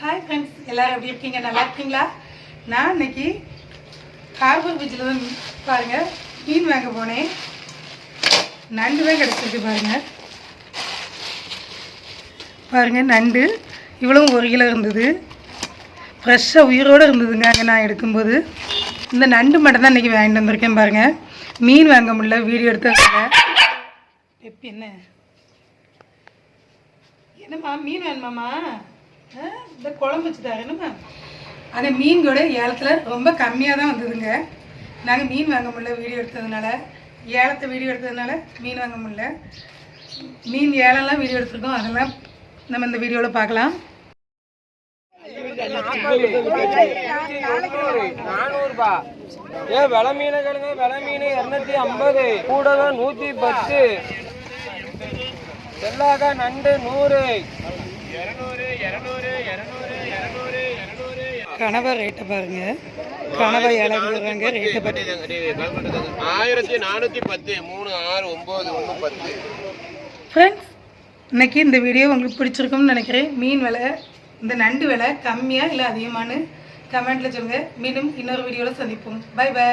Hi friends எல்லோரும் எப்படி இருக்கீங்க? நல்லா இருக்கீங்களா? நான் இன்னைக்கு ஹார்பர் பீச்சில் தான் பாருங்கள் மீன் வாங்க போனேன். நண்டு தான் கிடச்சிருக்கு பாருங்கள் பாருங்க நண்டு. இவ்வளவும் ஒரு கிலோ இருந்தது. ஃப்ரெஷ்ஷாக உயிரோடு இருந்ததுங்க அங்கே நான் எடுக்கும்போது. இந்த நண்டு மட்டும் தான் இன்றைக்கி வாங்கிட்டு வந்திருக்கேன் பாருங்கள் மீன் வாங்க முடியல வீடியோ எடுத்ததுனால எப்பி என்ன? என்னம்மா மீன் வேணுமாம்மா? இந்த குழம்பு வச்சு தரேனும்மா அந்த மீன் கூட ஏலத்தில் ரொம்ப கம்மியாக தான் வந்ததுங்க. நாங்கள் மீன் வாங்க முடியல வீடியோ எடுத்ததுனால. ஏலத்தை வீடியோ எடுத்ததுனால மீன் வாங்க முடியல. மீன் ஏலம்லாம் வீடியோ எடுத்திருக்கோம். அதெல்லாம் நம்ம இந்த வீடியோவில் பார்க்கலாம். நானூறுபா. ஏ விலை மீனை கேளுங்க. மீன் இரநூத்தி ஐம்பது. கூடவே நூற்றி பத்து. செல்லாக்கா நண்டு நூறு. கனவா ரேட்டை பாருங்க. கனவா இறங்குறாங்க ரேட்டை பாருங்க ஆயிரத்தி நானூத்தி பத்து. மூணு ஆறு ஒன்பது ஒன்று பத்து. ஃப்ரெண்ட்ஸ் இன்னைக்கு இந்த வீடியோ உங்களுக்கு பிடிச்சிருக்கும்னு நினைக்கிறேன். மீன் விலை இந்த நண்டு விலை கம்மியாக இல்லை அதிகமானு கமெண்ட்டில் சொல்லுங்கள் மீண்டும் இன்னொரு வீடியோவில் சந்திப்போம். By by